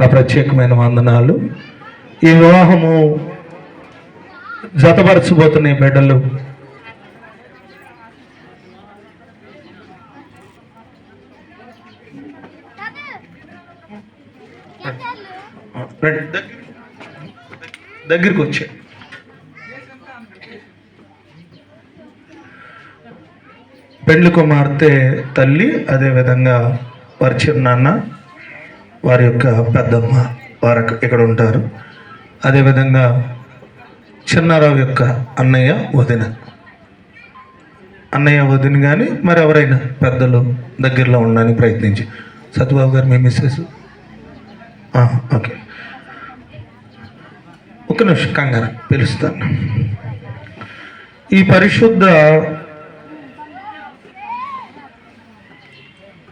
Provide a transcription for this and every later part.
నా ప్రత్యేకమైన వందనాలు. ఈ వివాహము జతపరచబోతున్న ఈ బిడ్డలు. దగ్గరికి వచ్చే. పెండ్లి కుమార్తె తల్లి అదేవిధంగా వారి నాన్న. వారి యొక్క పెద్దమ్మ వారు ఇక్కడ ఉంటారు. అదేవిధంగా చిన్నారావు యొక్క అన్నయ్య వదిన. అన్నయ్య వదిన కానీ మరి ఎవరైనా పెద్దలు దగ్గరలో ఉండడానికి ప్రయత్నించి. సత్యబాబు గారు మీ మిస్సెస్? ఓకే. ఒక నిమిషం కంగారు పిలుస్తాను. ఈ పరిశుద్ధ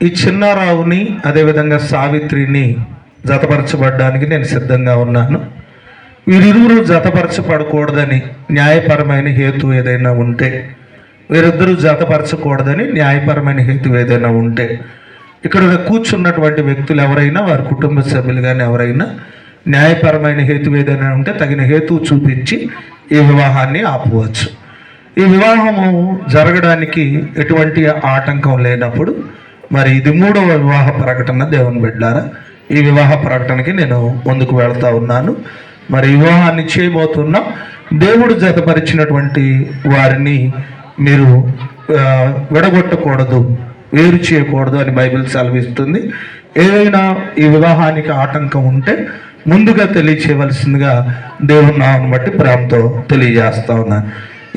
ఈ చిన్నారావుని అదేవిధంగా సావిత్రిని జతపరచబడడానికి నేను సిద్ధంగా ఉన్నాను. వీరిరువురు జతపరచబడకూడదని న్యాయపరమైన హేతు ఏదైనా ఉంటే వీరిద్దరూ జతపరచకూడదని న్యాయపరమైన హేతు ఏదైనా ఉంటే ఇక్కడ కూర్చున్నటువంటి వ్యక్తులు ఎవరైనా వారి కుటుంబ సభ్యులు కానీ ఎవరైనా న్యాయపరమైన హేతు ఏదైనా ఉంటే తగిన హేతువు చూపించి ఈ వివాహాన్ని ఆపవచ్చు. ఈ వివాహము జరగడానికి ఎటువంటి ఆటంకం లేనప్పుడు మరి ఇది మూడవ వివాహ ప్రకటన దేవుని బిడ్డారా. ఈ వివాహ ప్రకటనకి నేను ముందుకు వెళ్తా ఉన్నాను. మరి వివాహాన్ని చేయబోతున్నా దేవుడు జతపరిచినటువంటి వారిని మీరు విడగొట్టకూడదు వేరు చేయకూడదు అని బైబిల్ సెలవిస్తుంది. ఏదైనా ఈ వివాహానికి ఆటంకం ఉంటే ముందుగా తెలియచేయవలసిందిగా దేవుని నామను బట్టి ప్రేమతో తెలియజేస్తా ఉన్నాను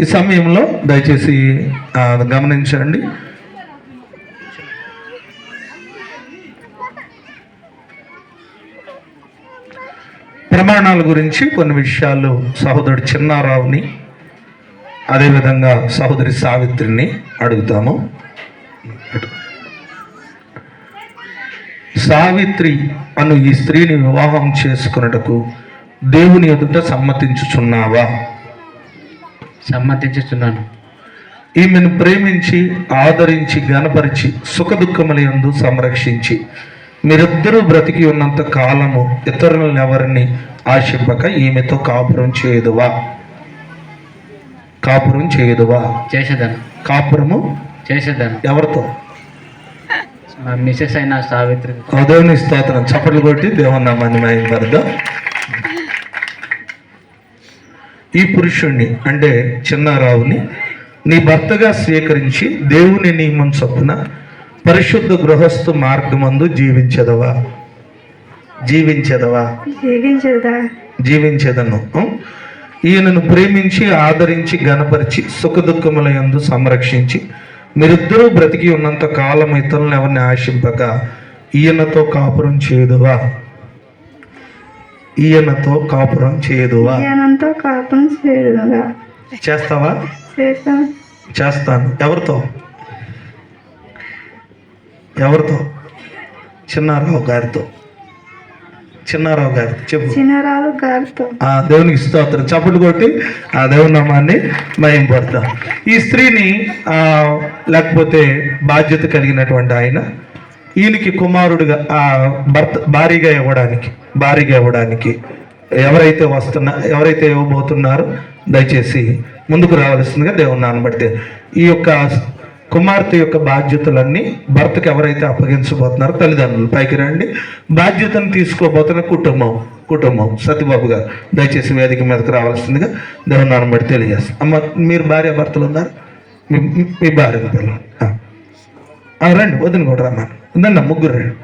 ఈ సమయంలో దయచేసి గమనించండి. ప్రమాణాల గురించి కొన్ని విషయాలు సహోదరుడు చిన్నారావుని అదేవిధంగా సహోదరి సావిత్రిని అడుగుతాము. సావిత్రి అను ఈ స్త్రీని వివాహం చేసుకున్నటకు దేవుని ఎదుట సమ్మతించుచున్నావా? సమ్మతించుచున్నాను. ఈమెను ప్రేమించి ఆదరించి గనపరిచి సుఖదుఖముల యందు సంరక్షించి మీరిద్దరూ బ్రతికి ఉన్నంత కాలము ఇతరులను ఎవరిని ఆశింపక ఈమెతో కాపురం చేయదువా? కాపురం చేయదువా? చేసేదాను. కాపురము చేసేదాను. ఎవరితో? మా మిసెస్ అయిన సావిత్రి. దేవుని స్తోత్రం. చప్పట్లు కొట్టి దేవుని నామాన్ని మహిమపడదాం ఈ పురుషుణ్ణి అంటే చిన్నారావుని నీ భర్తగా స్వీకరించి దేవుని నియమం చొప్పున పరిశుద్ధ గృహస్థు మార్గమందు జీవించదవా? జీవించదవా? జీవించదా? జీవించదను? ఈయనను ప్రేమించి ఆదరించి గనపరిచి సుఖదుఖముల యందు సంరక్షించి మీరిద్దరూ బ్రతికి ఉన్నంత కాలం ఇతరులను ఎవరిని ఆశింపక ఈయనతో కాపురం చేయదువా? ఈయనతో కాపురం చేయదువా? జ్ఞానంతో కాపం చేయదుగా చేస్తావా? చేస్తాం చేస్తాను. ఎవరితో? ఎవరితో? చిన్నారావు గారితో. చిన్నారావు గారితో. చెప్పు. చిన్నరాలు గారితో. ఆ దేవునికి స్తోత్రం. చప్పట్లు కొట్టి ఆ దేవుని నామాన్ని మయంపడతాం ఈ స్త్రీని ఆ లేకపోతే బాధ్యత కలిగినటువంటి ఆయన ఈయనకి కుమారుడుగా ఆ భర్త భారీగా ఇవ్వడానికి భారీగా ఇవ్వడానికి ఎవరైతే వస్తున్నా ఎవరైతే ఇవ్వబోతున్నారో దయచేసి ముందుకు రావాల్సిందిగా దేవుని నానబడితే ఈ యొక్క కుమార్తె యొక్క బాధ్యతలన్నీ భర్తకు ఎవరైతే అప్పగించబోతున్నారో తల్లిదండ్రులు. పైకి రండి. బాధ్యతను తీసుకోబోతున్న కుటుంబం కుటుంబం. సత్యబాబు గారు దయచేసి వేదిక మీదకి రావాల్సిందిగా దేవుని బట్టి తెలియజేస్తాం అమ్మ మీరు భార్య భర్తలు ఉన్నారు? మీ మీ భార్య పిల్లలు రండి వదిన కూడా రమ్మా ఉందన్న ముగ్గురు రండి.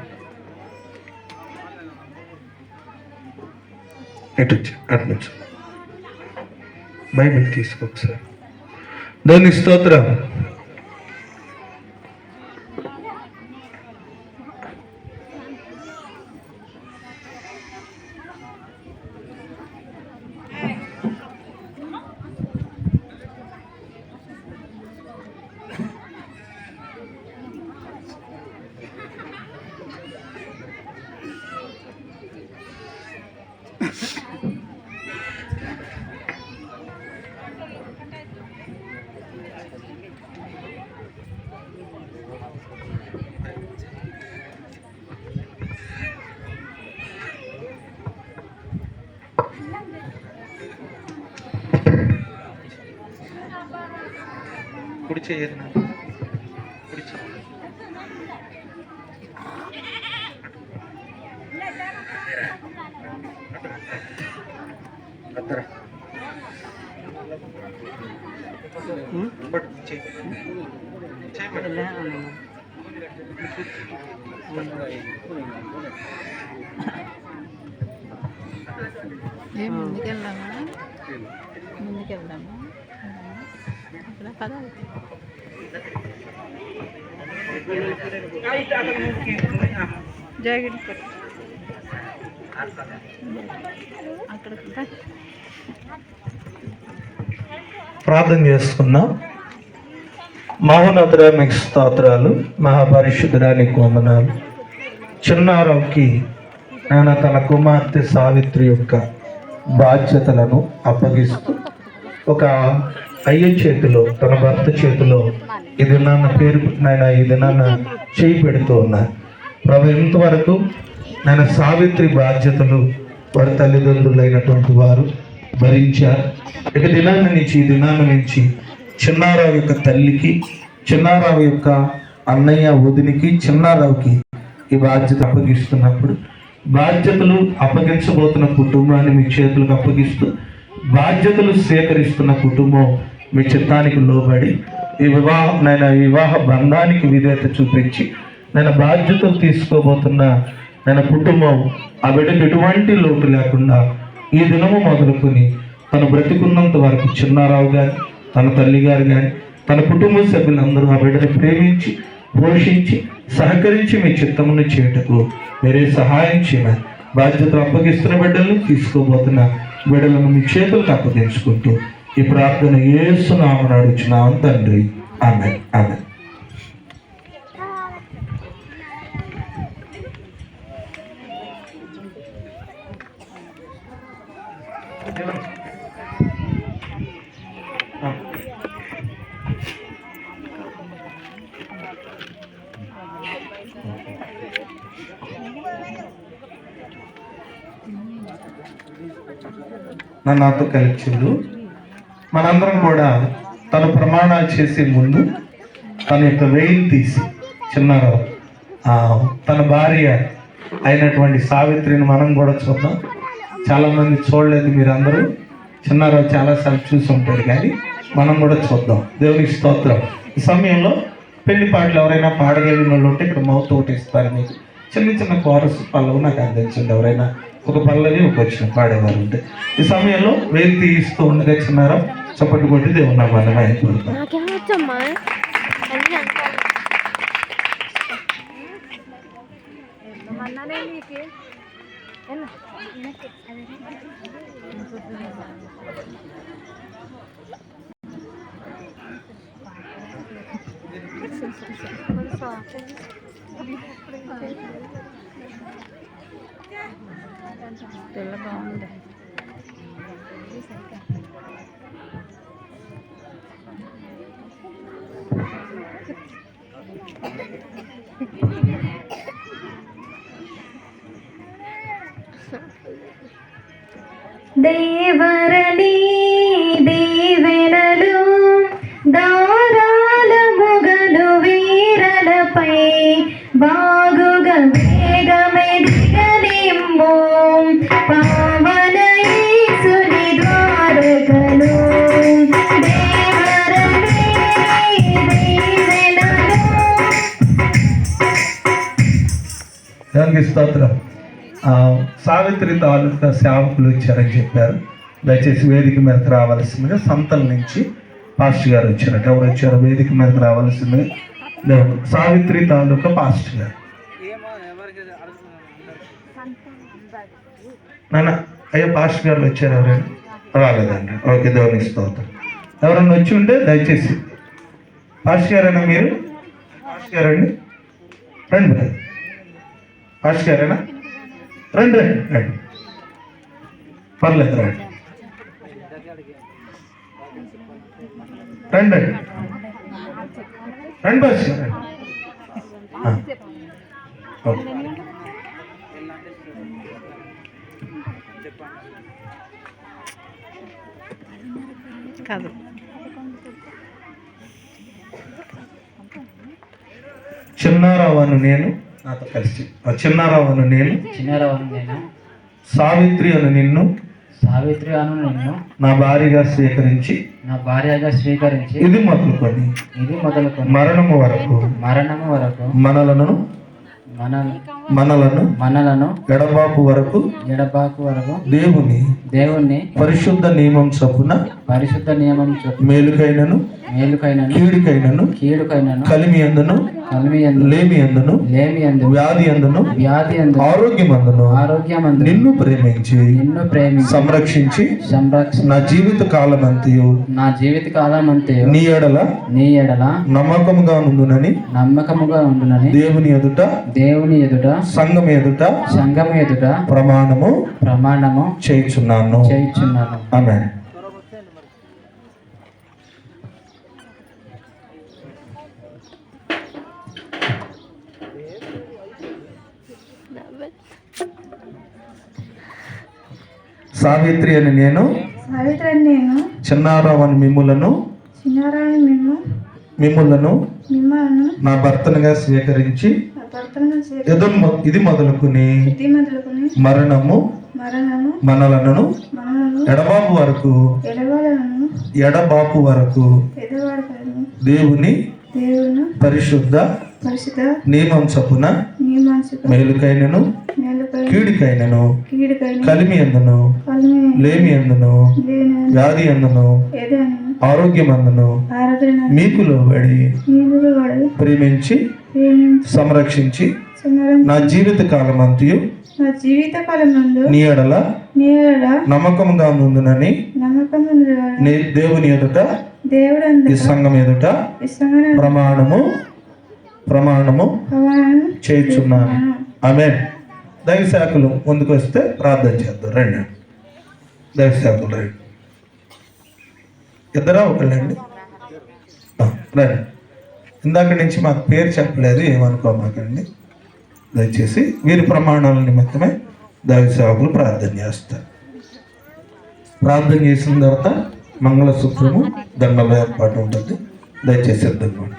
ఎటు అటు నుంచి. బైబిల్ తీసుకో ఒకసారి. దేవుని స్తోత్రం. కుడి చేయదు కుడి చెయ్యి. అద్దరా. పట్టు, చెయ్యి. చెయ్యి పట్టు. ఏం ముందుకెళ్దామా ముందుకెళ్దామా అక్కడ పద అక్కడ ప్రార్థన చేసుకున్నాం మహోన్నతుడ మీకు స్తోత్రాలు మహాపరిశుద్ధుడానికి వందనాలు. చిన్నారావుకి ఆయన తన కుమార్తె సావిత్రి యొక్క బాధ్యతలను అప్పగిస్తూ ఒక అయ్య చేతిలో తన భర్త చేతిలో ఇది నాన్న పేరు నాయన ఇది నాన్న చేయి పెడుతూ ఉన్నా ప్రభు ఇంతవరకు నాయన సావిత్రి బాధ్యతలు వారి తల్లిదండ్రులైనటువంటి వారు భరించారు ఇక దినాన్ని నుంచి ఈ దినాన్ని నుంచి చిన్నారావు యొక్క తల్లికి చిన్నారావు యొక్క అన్నయ్య వదినికి చిన్నారావుకి ఈ బాధ్యత అప్పగిస్తున్నప్పుడు బాధ్యతలు అప్పగించబోతున్న కుటుంబాన్ని మీ చేతులకు అప్పగిస్తూ బాధ్యతలు సేకరిస్తున్న కుటుంబం మీ చిత్తానికి లోబడి ఈ వివాహం నేను వివాహ బంధానికి విధేయత చూపించి నేను బాధ్యతలు తీసుకోబోతున్న నేను కుటుంబం ఆ బిడ్డకు ఎటువంటి లోటు లేకుండా ఈ దినము మొదలుకొని తను బ్రతికున్నంత వరకు చిన్నారావు గారు తన తల్లి గారు కానీ తన కుటుంబ సభ్యులందరూ ఆ బిడ్డను ప్రేమించి పోషించి సహకరించి మీ చిత్తమును చేయుటకు మీరే సహాయం చేయమని బాధ్యతలు అప్పగిస్తున్న బిడ్డలను తీసుకోబోతున్న బిడ్డలను మీ చేతులకు అప్పగించుకుంటూ ఈ ప్రార్థన ఏసునామని అడుగుచున్నాం తండ్రి. ఆమె ఆమె నన్ను నాతో కలిసిండు మనందరం కూడా తను ప్రమాణాలు చేసే ముందు తన యొక్క వెయిల్ తీసి చిన్న తన భార్య అయినటువంటి సావిత్రిని మనం కూడా చూద్దాం. చాలామంది చూడలేదు మీరందరూ. చిన్నారావు చాలాసార్లు చూసి ఉంటారు కానీ మనం కూడా చూద్దాం. దేవునికి స్తోత్రం. ఈ సమయంలో పెళ్ళి పాటలు ఎవరైనా పాడగలిగిన వాళ్ళు ఉంటే ఇక్కడ మౌత్ ఒకటి ఇస్తారు మీకు. చిన్న చిన్న కోరస్ పల్లవి నాకు అందించండి ఎవరైనా ఒక పల్లవి ఒక వచ్చిన పాడేవారు ఉంటే. ఈ సమయంలో వేలు తీస్తూ ఉండగా చిన్నారావు చప్పటి కొట్టి దేవుని నామాన్ని అయిపోతాం నాకేమొచ్చమ్మా అన్నీ అంటాను అన్నానే నీకు ఎలా? పిల్ల బాగుంది దేవరని దీవెనలు దారాల మొగలు వీరలపై బాగుగా వేగమెదిగనిమ్ము పావన యేసుని ద్వారకలు దానికి స్తోత్రం. సావిత్రి తాలూకా సేవకులు వచ్చారని చెప్పారు. దయచేసి వేదిక మీదకి రావాల్సిందిగా సంతల నుంచి పాస్టర్ గారు వచ్చారట. ఎవరు వచ్చారు వేదిక మీదకి రావాల్సిందిగా సావిత్రి తాలూకా పాస్టర్ గారు. నాన్న అయ్యా పాస్టర్ గారు వచ్చారు ఎవరైనా? రాలేదండి. ఓకే దేవుని స్తోత్రం. ఎవరన్నా వచ్చి ఉంటే దయచేసి. పాస్టర్ గారేనా మీరు? పాస్టర్ గారండి? రండి. పాస్టర్ గారేనా? రండి రండి రండి పర్లేదు రండి రండి రండి. ఓకే. కాదు చిన్నారావు అను నేను నాతో కలిసి. చిన్నారావు అను నేను. చిన్నరావును నేను. సావిత్రి అను నిన్ను. సావిత్రి అను నిన్ను. నా భార్యగా స్వీకరించి. నా భార్యగా స్వీకరించి. ఇది మొదలుకొని. ఇది మొదలుకొని. మరణము వరకు. మరణము వరకు. మనలను. మన మనలను. మనలను. ఎడబాపు వరకు. ఎడబాకు వరకు. దేవుని. దేవుణ్ణి పరిశుద్ధ నియమం చొప్పున. పరిశుద్ధ నియమం చొప్పున. మేలుకైనను. మేలుకైనను. కీడుకైనను. కీడుకైనను. కలిమి అందును. లేమి అందును లేమి ఎందు వ్యాధి అందును వ్యాధి ఎందు ఆరోగ్యమందును ఆరోగ్యమందు నిన్ను ప్రేమించి నిన్ను ప్రేమించి సంరక్షించి సంరక్ష నా జీవిత కాలమంతయు నా జీవిత కాలం అంతయు నీ ఎడల నీ ఎడల నమ్మకముగా ఉండునని నమ్మకముగా ఉండునని దేవుని ఎదుట దేవుని ఎదుట సంఘం ఎదుట సంఘం ఎదుట ప్రమాణము ప్రమాణము చేయుచున్నాను. చేయుచున్నాను. ఆమె సావిత్రి అని నేను సావిత్రి నేను చిన్నారావు అని మిమ్ములను మిమ్ములను మిమ్మల్ని నా భర్తనుగా స్వీకరించి ఎదు ఇది మొదలుకుని మరణము మనలను ఎడబాపు వరకు ఎడబాపు వరకు దేవుని పరిశుద్ధ పరిశుద్ధ నియమం చొప్పున మేలుకైనను కీడికైనను కీడుకైన కలిమి ఎందును లేమి ఎందును వ్యాధి ఎందును ఆరోగ్యం అందును మీకు లోబడి ప్రేమించి సంరక్షించి నా జీవిత కాలమంతయు నా జీవిత కాలం నందు నీ ఎడల నీడ నమ్మకంగా ఉందునని నమ్మకం నీ దేవుని ఎదుట దేవుడు ఈ సంఘం ఎదుట ప్రమాణము ప్రమాణము భగవాను చేయుచున్నాను. ఆమె దైవశాఖలు ముందుకు వస్తే ప్రార్థన చేద్దాం. రండి. దైవశాఖలు రండి. ఇద్దరా ఒకళ్ళండి? రండి. ఇందాక నుంచి మాకు పేరు చెప్పలేదు ఏమనుకోమాకండి. దయచేసి వీరి ప్రమాణాల నిమిత్తమే దైవసేవకులు ప్రార్థన చేస్తారు. ప్రార్థన చేసిన తర్వాత మంగళసూత్రము దండల ఏర్పాటు ఉంటుంది. దయచేసి సిద్ధంగా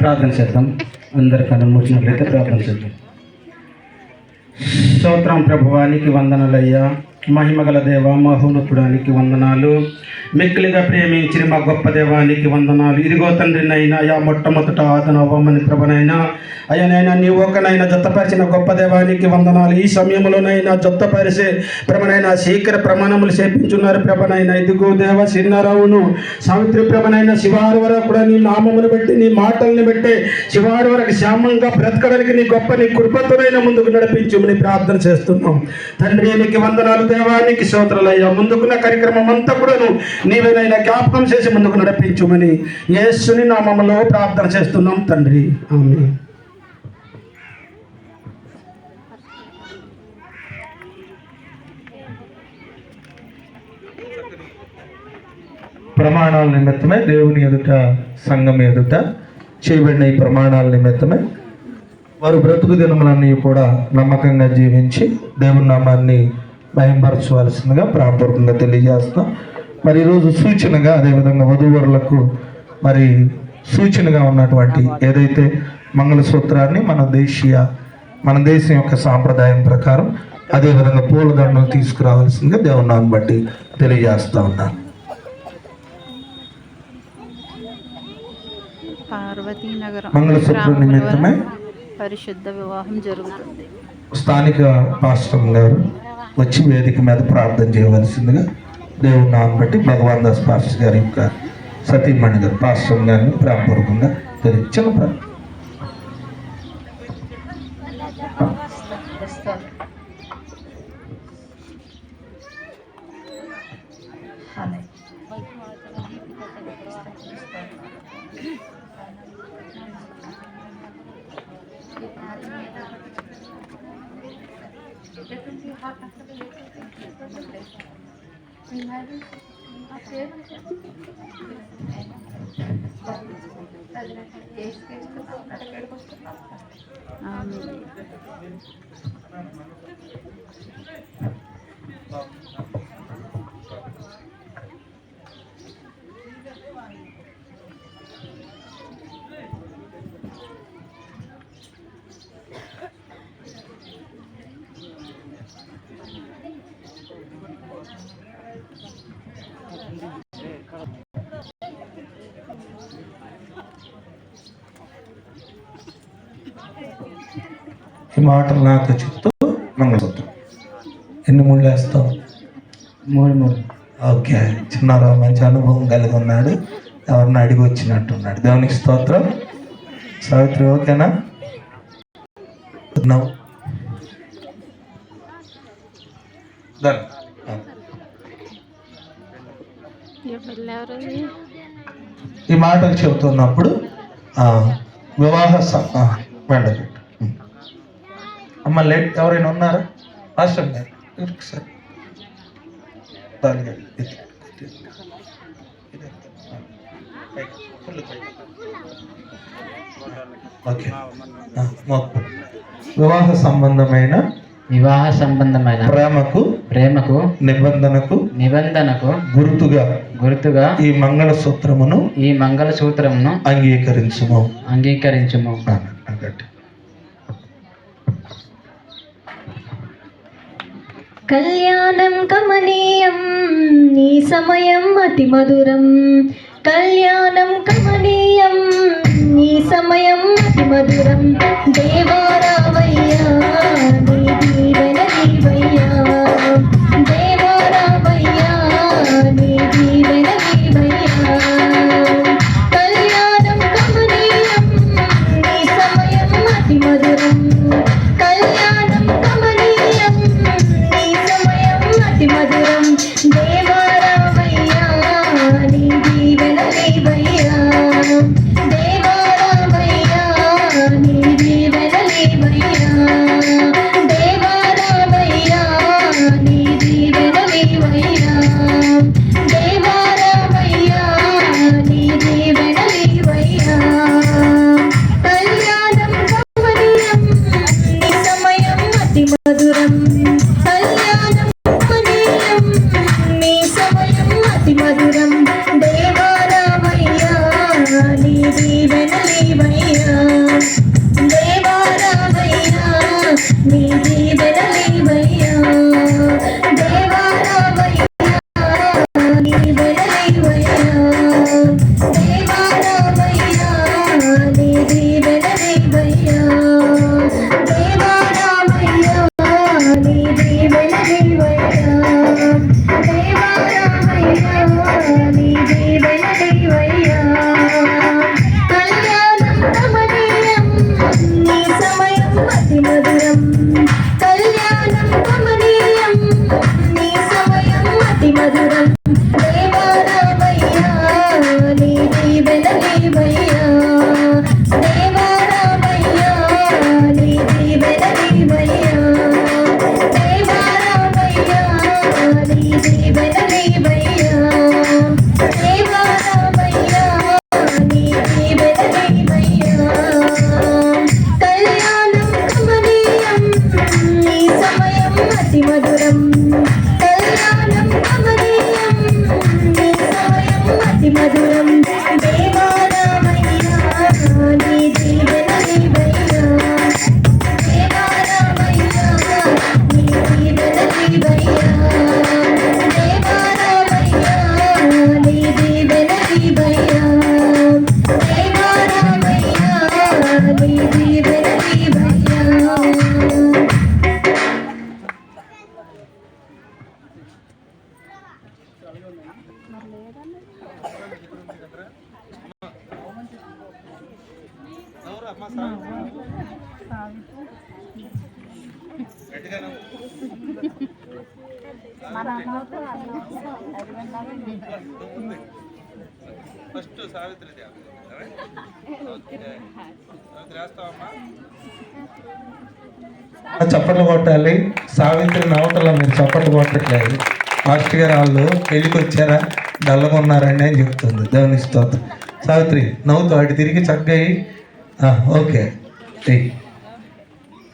ప్రార్థన చేద్దాం. అందరికన్నా మూసినట్లయితే ప్రార్థన చేద్దాం. స్తోత్రం ప్రభువానికి వందనలయ్యా మహిమగల దేవ మహోన్నతుడానికి వందనాలు. మిక్కిలిగా ప్రేమించిన మా గొప్ప దేవానికి వందనాలు. ఇదిగో తండ్రినైనా యా మొట్టమొదట ఆదనవ్వమని ప్రభనైనా అయ్యనైనా నీ ఒక్కనైనా జతపరిచిన గొప్ప దేవానికి వందనాలు. ఈ సమయంలోనైనా జతపరిసే ప్రభనైనా శీఘ్ర ప్రమాణములు చేపించున్నారు ప్రభనైనా. ఇదిగో దేవ సిన్నారావును సావిత్రి ప్రభనైనా శివారి వరకు కూడా నీ నామమును బట్టి నీ మాటల్ని బట్టి శివారు వరకు శ్యామంగా బ్రతకడానికి నీ గొప్ప నీ కృపతోనైనా ముందుకు నడిపించమని ప్రార్థన చేస్తున్నాం. తండ్రి నీకు వందనాలు. దేవానికి స్తోత్రాలయ్యా. ముందుకున్న కార్యక్రమం అంతా కూడాను నీవేనైనా జ్ఞాపకం చేసి ముందుకు నడిపించమని యేసుని నామంలో ప్రార్థన చేస్తున్నాం తండ్రి. ఆమె ప్రమాణాల నిమిత్తమే దేవుని ఎదుట సంఘం ఎదుట చేయబడిన ఈ ప్రమాణాల నిమిత్తమే వారు బ్రతుకు దినములన్నీ కూడా నమ్మకంగా జీవించి దేవుని నామాన్ని భయంపరచవలసిందిగా ప్రాపూర్వకంగా తెలియజేస్తాం. మరి ఈరోజు సూచనగా అదేవిధంగా వధూవరులకు మరి సూచనగా ఉన్నటువంటి ఏదైతే మంగళసూత్రాన్ని మన దేశీయ మన దేశం యొక్క సాంప్రదాయం ప్రకారం అదేవిధంగా పూలదండలు తీసుకురావాల్సిందిగా దేవుని నామం బట్టి తెలియజేస్తా ఉన్నాను మంగళసూత్రం నిమిత్తమై పరిశుద్ధ వివాహం జరుగుతుంది. స్థానిక పాస్టర్ గారు వచ్చి వేదిక మీద ప్రార్థన చేయవలసిందిగా దేవుని నామం బట్టి భగవాన్ దాస్ పాస్టర్ గారి యొక్క సతీమణి గారు పాస్టర్ గారిని ప్రేమపూర్వకంగా తెలియ చిన్న ఆమె మాటలు నాకు చెప్తూ మంగళసూత్రం. ఎన్ని ముళ్ళు వేస్తావు మూడు మూడు. ఓకే. చిన్నారావు మంచి అనుభవం కలిగి ఉన్నాడు. ఎవరిని అడిగి వచ్చినట్టున్నాడు. దేవునికి స్తోత్రం. సావిత్రి ఓకేనా? ఈ మాటలు చెబుతున్నప్పుడు ఆ, వివాహ ఉం. అమ్మ లేట్ ఎవరైనా ఉన్నారా? రాష్ట్రం గారు సార్. ఓకే. వివాహ సంబంధమైన వివాహ సంబంధమైన ప్రేమకు ప్రేమకు నిబంధనకు నిబంధనకు గుర్తుగా గుర్తుగా ఈ మంగళసూత్రమును ఈ మంగళసూత్రమును అంగీకరించుము. అంగీకరించుము. అన్నట్టు కళ్యాణం కమనీయం నీ సమయం అతి మధురం. కళ్యాణం కమనీయం నీ సమయం అతి మధురం. దేవారావయ్యా నీ దీవెన ఫస్ట్ సావిత్రి చప్పట్లు కొట్టాలి. సావిత్రి నవతల మీరు చప్పట్లు కొట్టట్లేదు. మాస్టర్ గారు వాళ్ళు పెళ్ళికి వచ్చారా? డల్లగా ఉన్నారండి అని చెప్తుంది దేవుని స్తోత్రం. సావిత్రి నవ్వుతూ అటు తిరిగి చక్కగా అయ్యి, ఆ, ఓకే.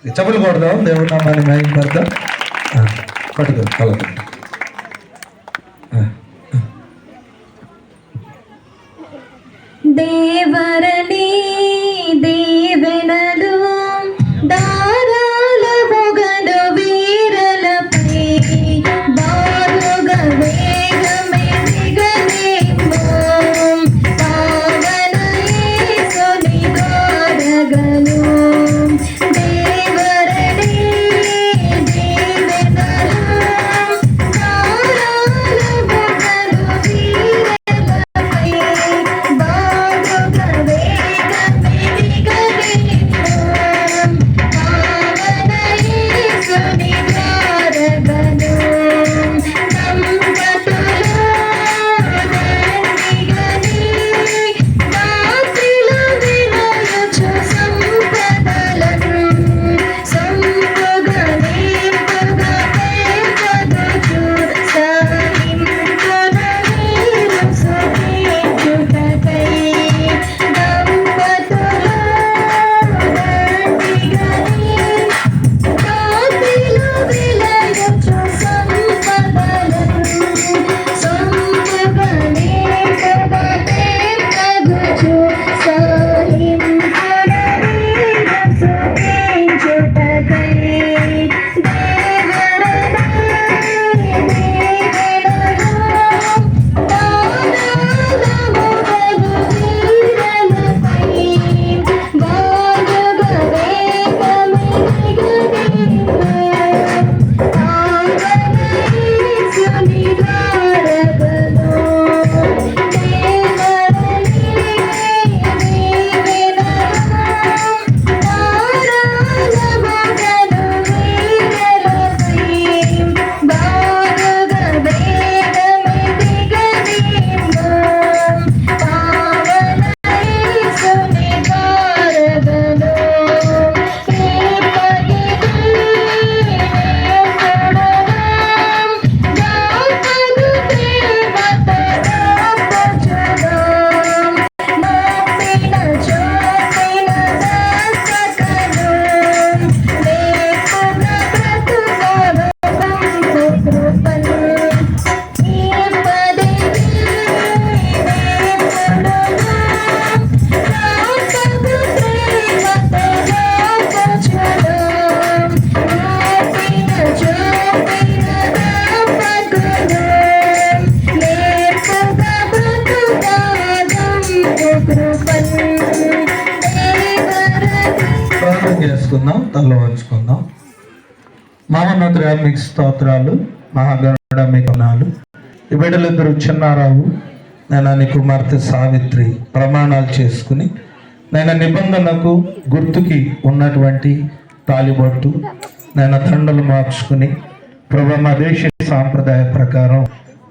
చెప్పలు కొడదాం దేవుడు నామాన్ని మ్యాజిక్ పడదాం పట్టుకో కలదు దేవరణీ మీకు స్తోత్రాలు మహాగరుడ మీకు వందనాలు ఈ బిడ్డలిద్దరు చిన్నారావు నేను నీ కుమార్తె సావిత్రి ప్రమాణాలు చేసుకుని నేను నిబంధనకు గుర్తుకి ఉన్నటువంటి తాలిబొట్టు నేను దండలు మార్చుకుని ప్రభు మా దేశ సాంప్రదాయ ప్రకారం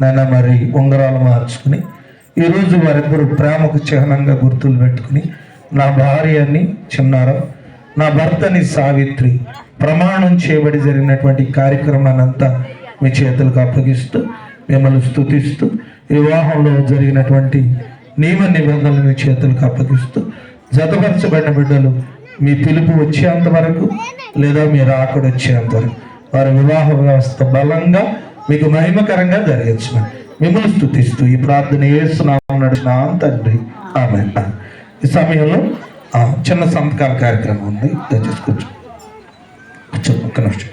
నేను మరి ఉంగరాలు మార్చుకుని ఈరోజు వారిద్దరు ప్రేమకు చిహ్నంగా గుర్తులు పెట్టుకుని నా భార్యని చిన్నారావు నా భర్తని సావిత్రి ప్రమాణం చేయబడి జరిగినటువంటి కార్యక్రమాన్ని అంతా మీ చేతులకు అప్పగిస్తూ మిమ్మల్ని స్థుతిస్తూ వివాహంలో జరిగినటువంటి నియమ నిబంధనలు మీ చేతులకు అప్పగిస్తూ జతపరచబడిన బిడ్డలు మీ పిలుపు వచ్చేంత వరకు లేదా మీ రాకడ వచ్చేంత వరకు వారి వివాహ వ్యవస్థ బలంగా మీకు మహిమకరంగా జరిగించమని మిమ్మల్ని స్థుతిస్తూ ఈ ప్రార్థన ఏసునామం నడిచిన తండ్రి. ఆమె ఈ సమయంలో ఆ, చిన్న సంతకాల కార్యక్రమం ఉంది. దయచేసి চোখ নষ্ট